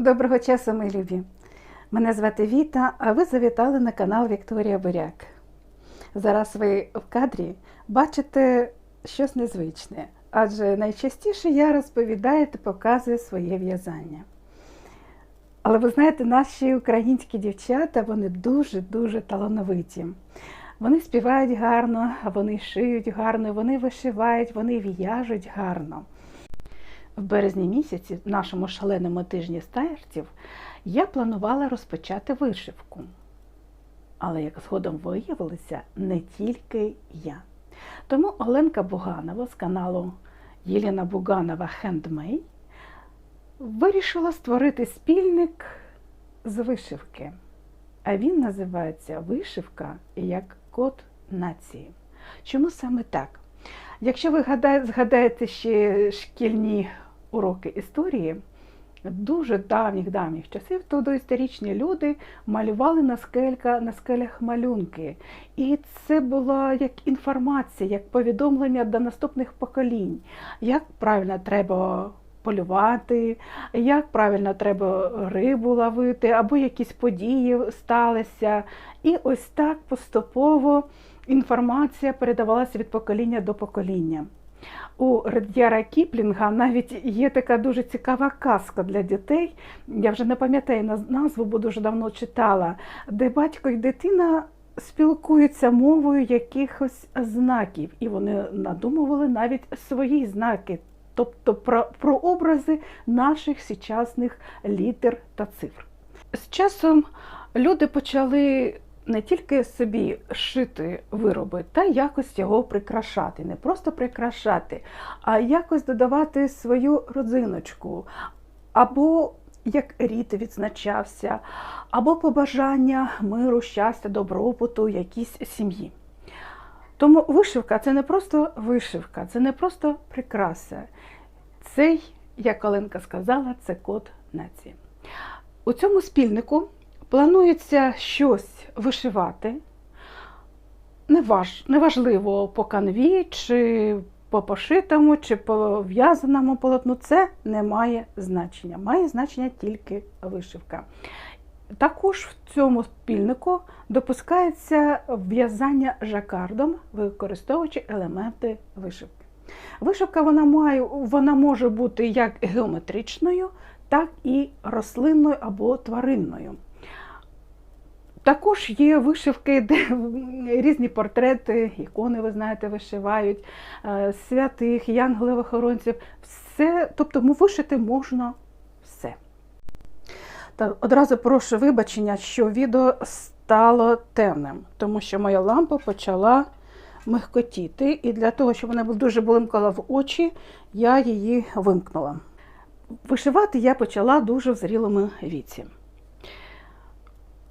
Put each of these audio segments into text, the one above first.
Доброго часу, мої любі! Мене звати Віта, а ви завітали на канал Вікторія Буряк. Зараз ви в кадрі бачите щось незвичне, адже найчастіше я розповідаю та показую своє в'язання. Але ви знаєте, наші українські дівчата вони дуже-дуже талановиті. Вони співають гарно, вони шиють гарно, вони вишивають, вони в'яжуть гарно. В березні місяці, в нашому шаленому тижні стаєрців, я планувала розпочати вишивку. Але, як згодом виявилося, не тільки я. Тому Оленка Буганова з каналу Єліна Буганова Хендмей вирішила створити спільник з вишивки. А він називається Вишивка як код нації. Чому саме так? Якщо ви згадаєте ще шкільні уроки історії, дуже давніх давніх часів, то доісторичні люди малювали на скелька, на скелях малюнки. І це була як інформація, як повідомлення до наступних поколінь, як правильно треба полювати, як правильно треба рибу ловити, або якісь події сталися. І ось так поступово інформація передавалася від покоління до покоління. У Ред'яра Кіплінга навіть є така дуже цікава казка для дітей. Я вже не пам'ятаю назву, бо дуже давно читала, де батько і дитина спілкуються мовою якихось знаків, і вони надумували навіть свої знаки, тобто про, про образи наших сучасних літер та цифр. З часом люди почали не тільки собі шити вироби, та якось його прикрашати. Не просто прикрашати, а якось додавати свою родзиночку. Або як рід відзначався, або побажання миру, щастя, добробуту, якійсь сім'ї. Тому вишивка це не просто вишивка, це не просто прикраса. Цей, як Оленка сказала, це код нації. У цьому спільнику планується щось вишивати. Неваж, неважливо по канві, чи по пошитому, чи по в'язаному полотну, це не має значення. Має значення тільки вишивка. Також в цьому спільнику допускається в'язання жакардом, використовуючи елементи вишивки. Вишивка вона має, вона може бути як геометричною, так і рослинною або тваринною. Також є вишивки, де різні портрети, ікони, ви знаєте, вишивають, е, святих, янголів-охоронців. Все, тобто вишити можна все. Та одразу прошу вибачення, що відео стало темним, тому що моя лампа почала михкотіти, і для того, щоб вона дуже блимкала в очі, я її вимкнула. Вишивати я почала дуже в зрілому віці.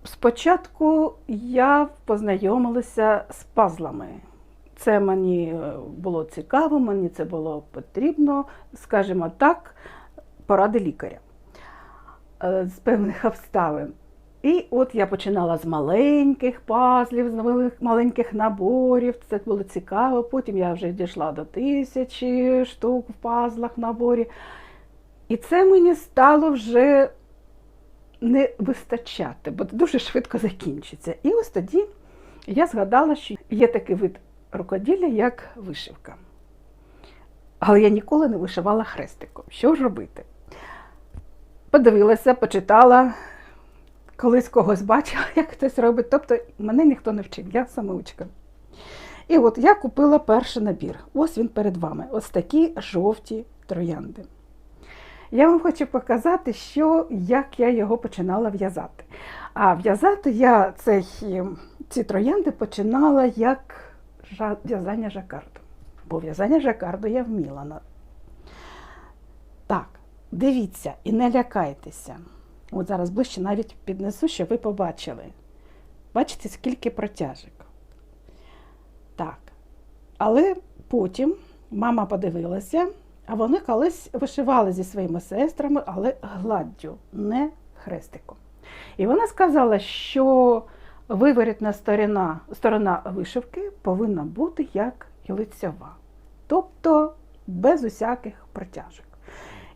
Спочатку я познайомилася з пазлами. Це мені було цікаво, мені це було потрібно, скажімо так, поради лікаря з певних обставин. І от я починала з маленьких пазлів, з маленьких наборів. Це було цікаво. Потім я вже дійшла до тисячі штук в пазлах наборі. І це мені стало вже не вистачати, бо дуже швидко закінчиться. І ось тоді я згадала, що є такий вид рукоділля, як вишивка. Але я ніколи не вишивала хрестиком. Що ж робити? Подивилася, почитала, колись когось бачила, як хтось робить. Тобто мене ніхто не вчив, я самоучка. І от я купила перший набір. Ось він перед вами. Ось такі жовті троянди. Я вам хочу показати, що, як я його починала в'язати. А в'язати я цей, ці троянди починала як в'язання жакарду. Бо в'язання жакарду я вміла. Так, дивіться і не лякайтеся. От зараз ближче навіть піднесу, щоб ви побачили. Бачите, скільки протяжок. Так. Але потім мама подивилася. А вони колись вишивали зі своїми сестрами, але гладдю, не хрестиком. І вона сказала, що виворітна сторона, сторона вишивки повинна бути як і лицьова, тобто без усяких протяжок.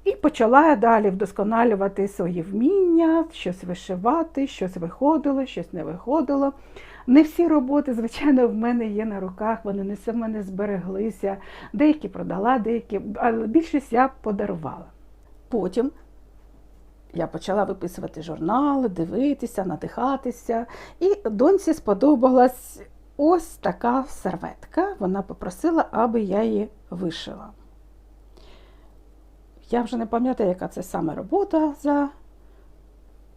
І почала далі вдосконалювати свої вміння, щось вишивати, щось виходило, щось не виходило. Не всі роботи, звичайно, в мене є на руках, вони не все в мене збереглися. Деякі продала, деякі, але більшість я подарувала. Потім я почала виписувати журнали, дивитися, надихатися. І доньці сподобалась ось така серветка. Вона попросила, аби я її вишила. Я вже не пам'ятаю, яка це саме робота за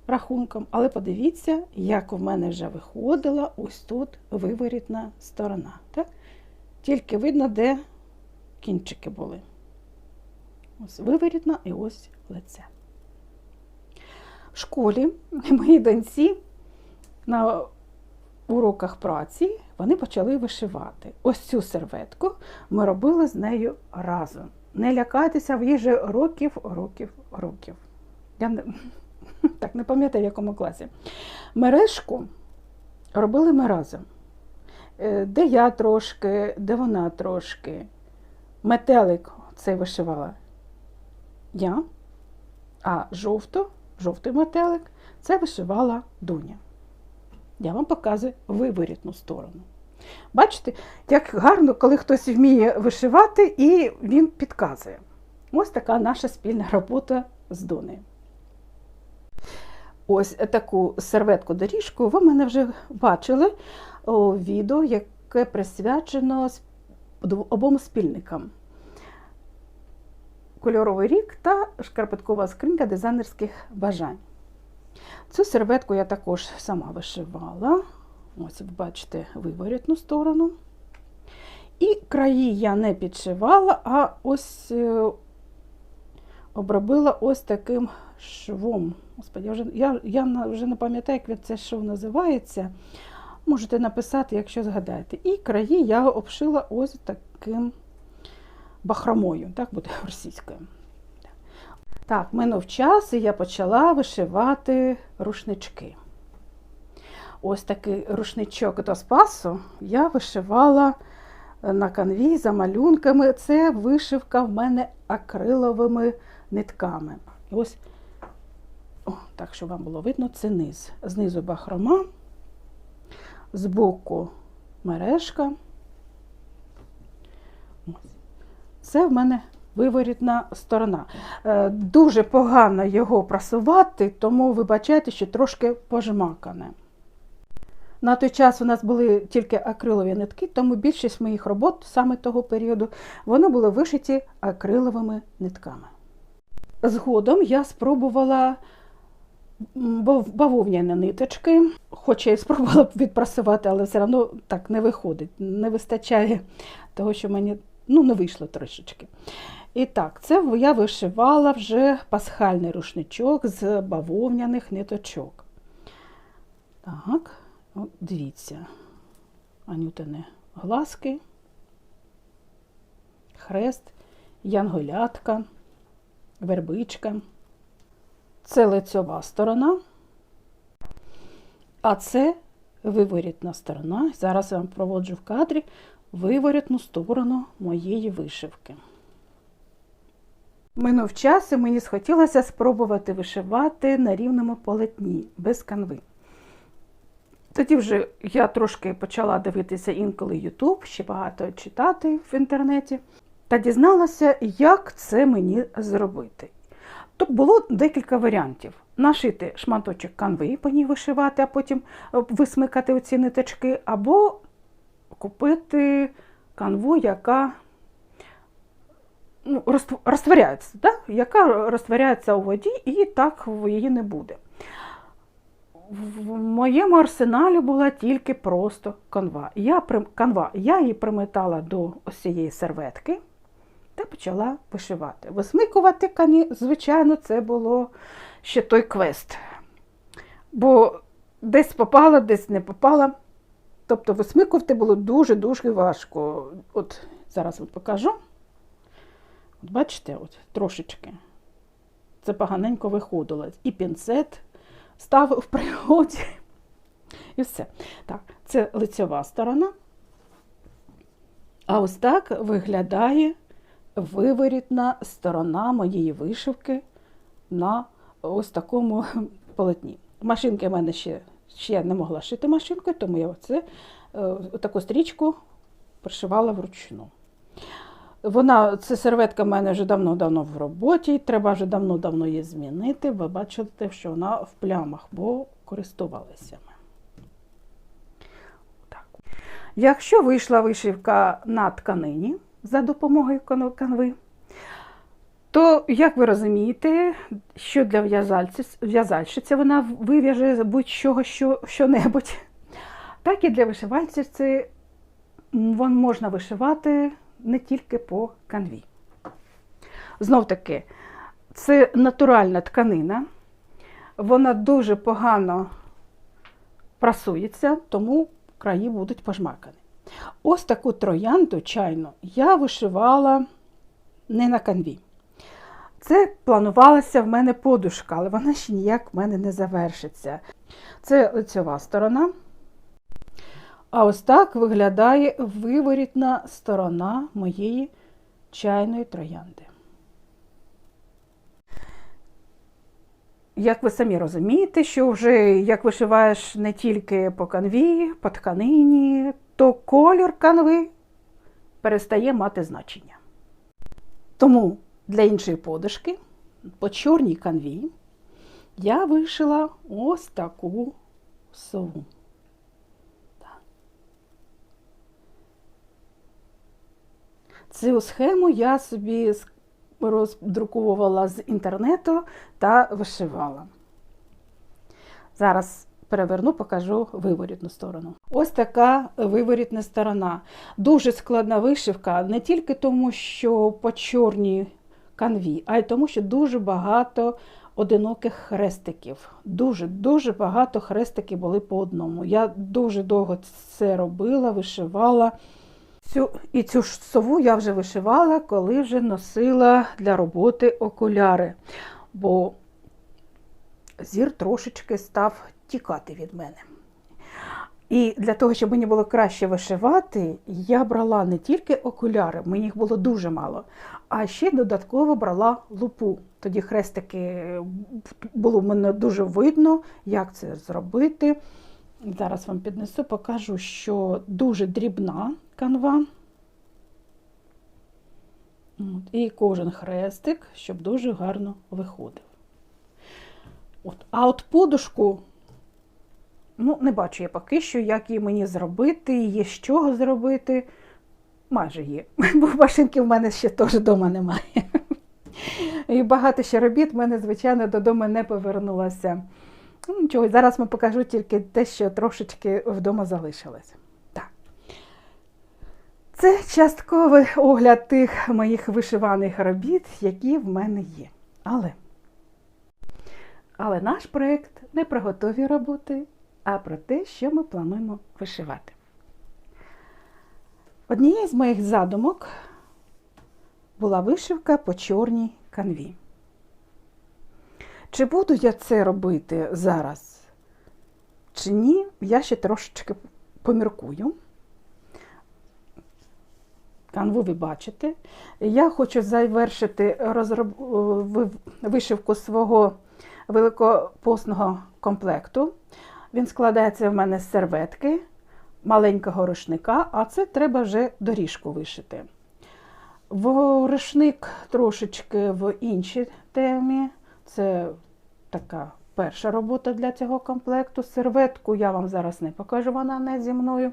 рахунком, але подивіться, як у мене вже виходила ось тут виворітна сторона. Так? Тільки видно, де кінчики були. Ось виворітна і ось лице. В школі моїй доньці на уроках праці вони почали вишивати. Ось цю серветку ми робили з нею разом. Не лякайтеся, в їй же років, років, років. Я не, так не пам'ятаю, в якому класі. Мережку робили ми разом. Е, Де я трошки, де вона трошки. Метелик цей вишивала я, а жовто, жовтий метелик це вишивала Дуня. Я вам показую виворітну сторону. Бачите, як гарно, коли хтось вміє вишивати і він підказує. Ось така наша спільна робота з Донею. Ось таку серветку-доріжку ви мене вже бачили у відео, яке присвячено обом спільникам. Кольоровий рік та шкарпеткова скринька дизайнерських бажань. Цю серветку я також сама вишивала. Ось, ви бачите, виворітну сторону. І краї я не підшивала, а ось е, обробила ось таким швом. Господи, я вже я, я вже не пам'ятаю, як це шов називається. Можете написати, якщо згадаєте. І краї я обшила ось таким бахромою, так буде російською. Так, минув час, і я почала вишивати рушнички. Ось такий рушничок до спасу я вишивала на канві за малюнками. Це вишивка в мене акриловими нитками. Ось, о, так, щоб вам було видно, це низ. Знизу бахрома, збоку мережка. Це в мене виворітна сторона. Е, дуже погано його прасувати, тому вибачайте, що трошки пожмакане. На той час у нас були тільки акрилові нитки, тому більшість моїх робот саме того періоду вони були вишиті акриловими нитками. Згодом я спробувала бавовняні ниточки, хоча я спробувала відпрасувати, але все одно так не виходить, не вистачає того, що мені ну, не вийшло трошечки. І так, це я вишивала вже пасхальний рушничок з бавовняних ниточок. Так, от дивіться, анютини глазки, хрест, янголятка, вербичка. Це лицьова сторона, а це виворітна сторона. Зараз я вам проводжу в кадрі виворітну сторону моєї вишивки. Минув час і мені схотілося спробувати вишивати на рівному полотні, без канви. Тоді вже я трошки почала дивитися інколи YouTube, ще багато читати в інтернеті, та дізналася, як це мені зробити. Тобто було декілька варіантів: нашити шматочок канви, по ній вишивати, а потім висмикати оці ниточки, або купити канву, яка ну, розтворяється, да? яка розтворяється у воді, і так її не буде. В моєму арсеналі була тільки просто канва. Я канва, я її приметала до ось цієї серветки та почала вишивати. Висмикувати кані, звичайно, це було ще той квест. Бо десь попала, десь не попала. Тобто висмикувати було дуже-дуже важко. От зараз от покажу. От Бачите, от трошечки. Це поганенько виходило. І пінцет став в пригоді. І все. Так, це лицьова сторона. А ось так виглядає виворітна сторона моєї вишивки на ось такому полотні. Машинки в мене ще, ще не могла шити машинкою, тому я оце, е, таку стрічку пришивала вручну. Вона, це серветка в мене вже давно-давно в роботі, треба вже давно-давно її змінити. Ви бачите, що вона в плямах, бо користувалися ми. Так. Якщо вийшла вишивка на тканині за допомогою канви, то, як ви розумієте, що для в'язальщиці вона вив'яже будь-чого що, що-небудь, так і для вишивальщиці можна вишивати не тільки по канві. Знов таки, це натуральна тканина, вона дуже погано прасується, тому краї будуть пожмакані. Ось таку троянду чайну я вишивала не на канві. Це планувалася в мене подушка, але вона ще ніяк в мене не завершиться. Це лицьова сторона. А ось так виглядає виворітна сторона моєї чайної троянди. Як ви самі розумієте, що вже як вишиваєш не тільки по канві, по тканині, то кольор канви перестає мати значення. Тому для іншої подушки по чорній канві я вишила ось таку сову. Цю схему я собі роздруковувала з інтернету та вишивала. Зараз переверну, покажу виворітну сторону. Ось така виворітна сторона. Дуже складна вишивка, не тільки тому, що по чорній канві, а й тому, що дуже багато одиноких хрестиків. Дуже-дуже багато хрестиків були по одному. Я дуже довго це робила, вишивала. Цю, і цю ж сову я вже вишивала, коли вже носила для роботи окуляри, бо зір трошечки став тікати від мене. І для того, щоб мені було краще вишивати, я брала не тільки окуляри, мені їх було дуже мало, а ще додатково брала лупу. Тоді хрестики було в мене дуже видно, як це зробити. Зараз вам піднесу, покажу, що дуже дрібна канва. І кожен хрестик, щоб дуже гарно виходив. От. А от подушку, ну, не бачу я поки що, як її мені зробити, є з чого зробити. Майже є. Бо машинки в мене ще теж вдома немає. І багато ще робіт в мене, звичайно, додому не повернулося. Ну, Нічого, зараз вам покажу тільки те, що трошечки вдома залишилось. Так. Це частковий огляд тих моїх вишиваних робіт, які в мене є. Але, Але наш проєкт не про готові роботи, а про те, що ми плануємо вишивати. Однією з моїх задумок була вишивка по чорній канві. Чи буду я це робити зараз? Чи ні, я ще трошечки поміркую. Канву ви бачите. Я хочу завершити розроб... вишивку свого великопосного комплекту. Він складається в мене з серветки, маленького рушника, а це треба вже доріжку вишити. В рушник трошечки в іншій темі. Це така перша робота для цього комплекту. Серветку я вам зараз не покажу, вона не зі мною.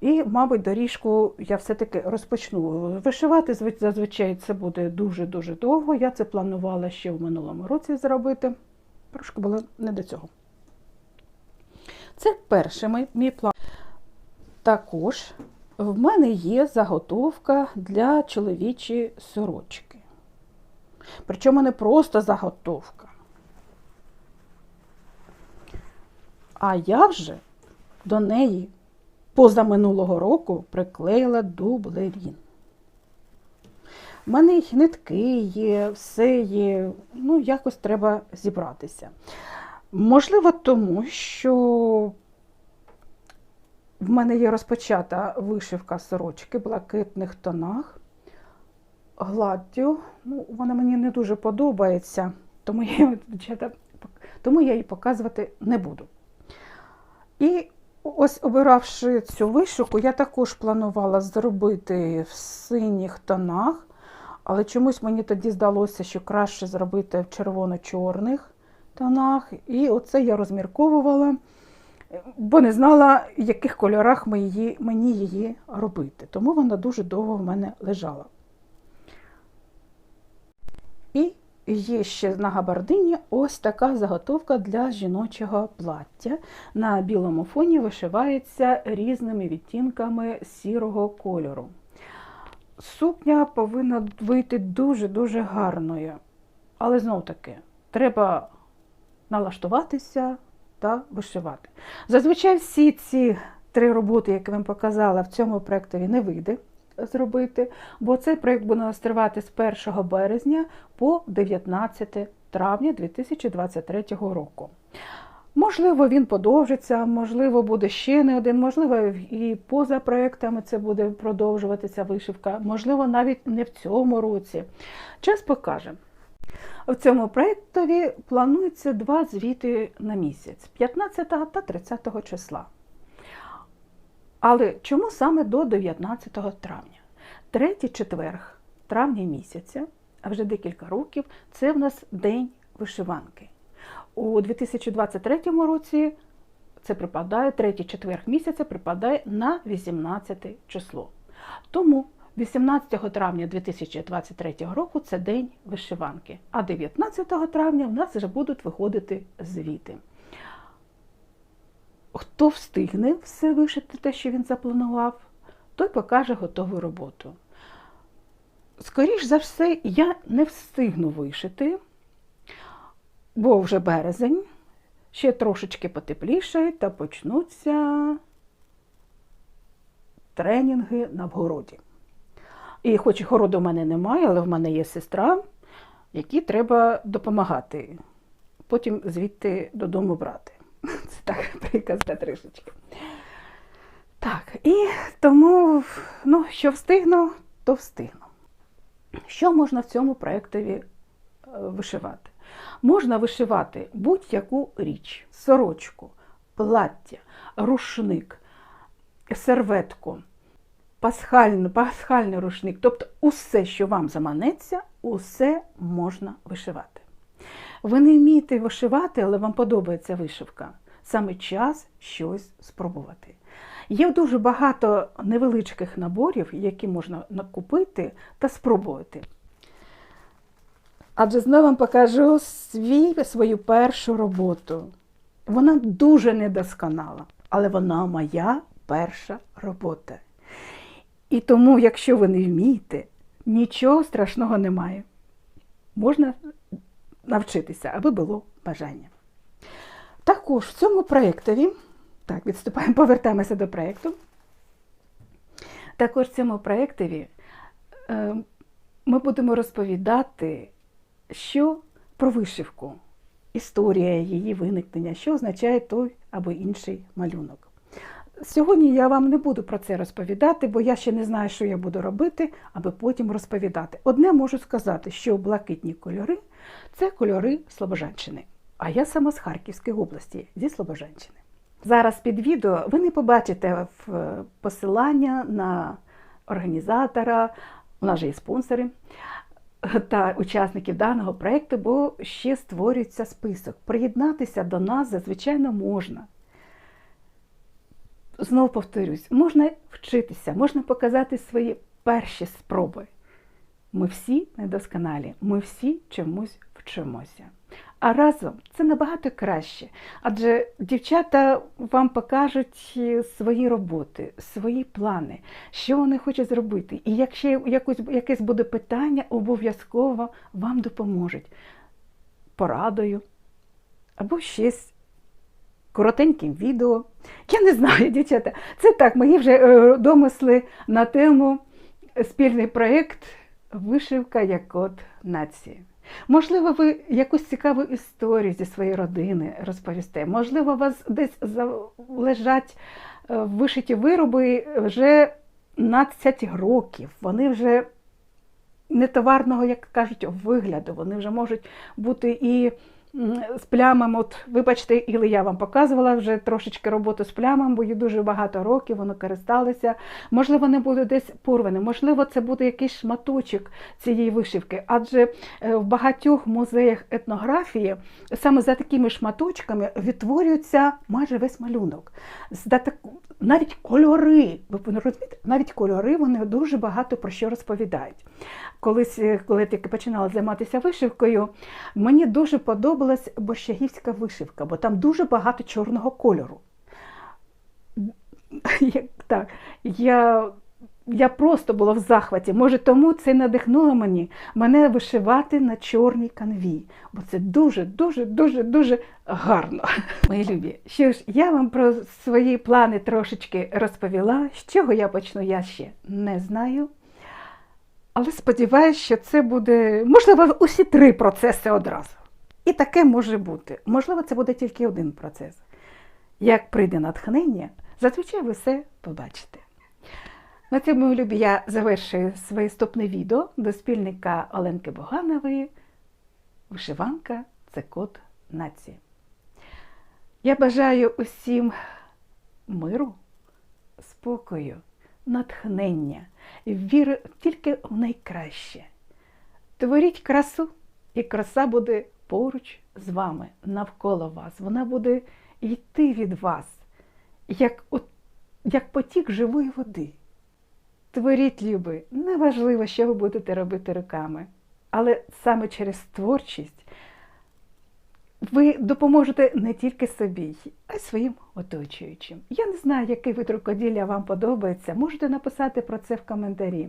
І, мабуть, доріжку я все-таки розпочну вишивати. Зазвичай це буде дуже-дуже довго. Я це планувала ще в минулому році зробити. Трошки було не до цього. Це перший мій, план. Також в мене є заготовка для чоловічої сорочки. Причому не просто заготовка. А я вже до неї позаминулого року приклеїла дублерін. У мене їх нитки є, все є, ну, якось треба зібратися. Можливо, тому що в мене є розпочата вишивка сорочки в блакитних тонах. гладдю. Ну, вона мені не дуже подобається, тому я, тому я її показувати не буду. І ось обиравши цю вишивку, я також планувала зробити в синіх тонах, але чомусь мені тоді здалося, що краще зробити в червоно-чорних тонах. І оце я розмірковувала, бо не знала, в яких кольорах мені її робити. Тому вона дуже довго в мене лежала. І є ще на габардині ось така заготовка для жіночого плаття. На білому фоні вишивається різними відтінками сірого кольору. Сукня повинна вийти дуже-дуже гарною. Але знов таки, треба налаштуватися та вишивати. Зазвичай всі ці три роботи, які вам показала, в цьому проєктові не вийде зробити, бо цей проєкт буде тривати з 1 березня по 19 травня 2023 року. Можливо, він подовжиться, можливо, буде ще не один, можливо, і поза проєктами це буде продовжуватися вишивка, можливо, навіть не в цьому році. Час покаже. В цьому проєктові планується два звіти на місяць 15 та 30 числа. Але чому саме до 19 травня? Третій четверг травня місяця, а вже декілька років, це в нас День вишиванки. У 2023 році це припадає, третій четверг місяця припадає на 18 число. Тому 18 травня 2023 року це День вишиванки, а 19 травня в нас вже будуть виходити звіти. Хто встигне все вишити, те, що він запланував, той покаже готову роботу. Скоріш за все, я не встигну вишити, бо вже березень, ще трошечки потепліше, та почнуться тренінги на вгороді. І хоч городу в мене немає, але в мене є сестра, якій треба допомагати. Потім звідти додому брати. Це так приказка трішечки. Так, і тому, ну, що встигну, то встигну. Що можна в цьому проєктові е, вишивати? Можна вишивати будь-яку річ, сорочку, плаття, рушник, серветку, пасхальний, пасхальний рушник, тобто усе, що вам заманеться, усе можна вишивати. Ви не вмієте вишивати, але вам подобається вишивка. Саме час щось спробувати. Є дуже багато невеличких наборів, які можна купити та спробувати. Адже знову вам покажу свій, свою першу роботу. Вона дуже недосконала, але вона моя перша робота. І тому, якщо ви не вмієте, нічого страшного немає. Можна навчитися, аби було бажання. Також в цьому проєктові так, відступаємо, повертаємося до проєкту. Також в цьому проєктові е, ми будемо розповідати, що про вишивку, історія її виникнення, що означає той або інший малюнок. Сьогодні я вам не буду про це розповідати, бо я ще не знаю, що я буду робити, аби потім розповідати. Одне можу сказати, що блакитні кольори це кольори Слобожанщини. А я сама з Харківської області, зі Слобожанщини. Зараз під відео ви не побачите посилання на організатора, у нас же є спонсори та учасників даного проєкту, бо ще створюється список. Приєднатися до нас зазвичайно можна. Знову повторюсь, можна вчитися, можна показати свої перші спроби. Ми всі недосконалі, ми всі чомусь вчимося. А разом це набагато краще. Адже дівчата вам покажуть свої роботи, свої плани, що вони хочуть зробити. І якщо якось, якесь буде питання, обов'язково вам допоможуть порадою або щось коротеньким відео. Я не знаю, дівчата, це так, мої вже е, домисли на тему спільний проєкт Вишивка як код нації. Можливо, ви якусь цікаву історію зі своєї родини розповісте. Можливо, у вас десь лежать е, вишиті вироби вже 15 років. Вони вже нетоварного, як кажуть, вигляду. Вони вже можуть бути і з плямами. От, вибачте, і я вам показувала вже трошечки роботу з плямами, бо їй дуже багато років, вони користалися. Можливо, не буде десь порвані, можливо, це буде якийсь шматочок цієї вишивки. Адже е, в багатьох музеях етнографії саме за такими шматочками відтворюється майже весь малюнок. Навіть кольори, ви розумієте, навіть кольори вони дуже багато про що розповідають. Колись, е, коли я тільки починала займатися вишивкою, мені дуже подобалась борщагівська вишивка, бо там дуже багато чорного кольору. Так, я, я просто була в захваті. Може, тому це надихнуло мені мене вишивати на чорній канві. Бо це дуже, дуже, дуже, дуже гарно. Мої любі. Що ж, я вам про свої плани трошечки розповіла. З чого я почну, я ще не знаю. Але сподіваюся, що це буде, можливо, усі три процеси одразу. І таке може бути. Можливо, це буде тільки один процес. Як прийде натхнення, зазвичай ви все побачите. На цьому, любі, я завершую своє вступне відео до спільника Оленки Боганової. Вишиванка це код нації. Я бажаю усім миру, спокою, натхнення, віри тільки в найкраще. Творіть красу, і краса буде поруч з вами, навколо вас. Вона буде йти від вас, як, от, як потік живої води. Творіть, люби, неважливо, що ви будете робити руками, але саме через творчість ви допоможете не тільки собі, а й своїм оточуючим. Я не знаю, який вид рукоділля вам подобається. Можете написати про це в коментарі.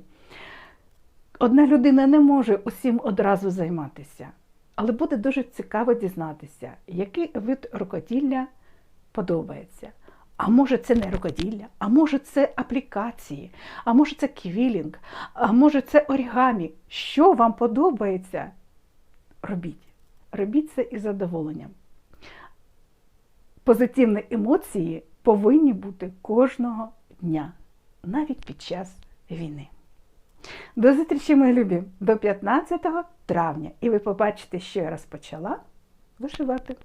Одна людина не може усім одразу займатися, але буде дуже цікаво дізнатися, який вид рукоділля подобається. А може це не рукоділля, а може це аплікації, а може це квілінг, а може це орігамі. Що вам подобається? Робіть. Робіть це із задоволенням. Позитивні емоції повинні бути кожного дня, навіть під час війни. До зустрічі, мої любі, до 15 травня, і ви побачите, що я розпочала вишивати.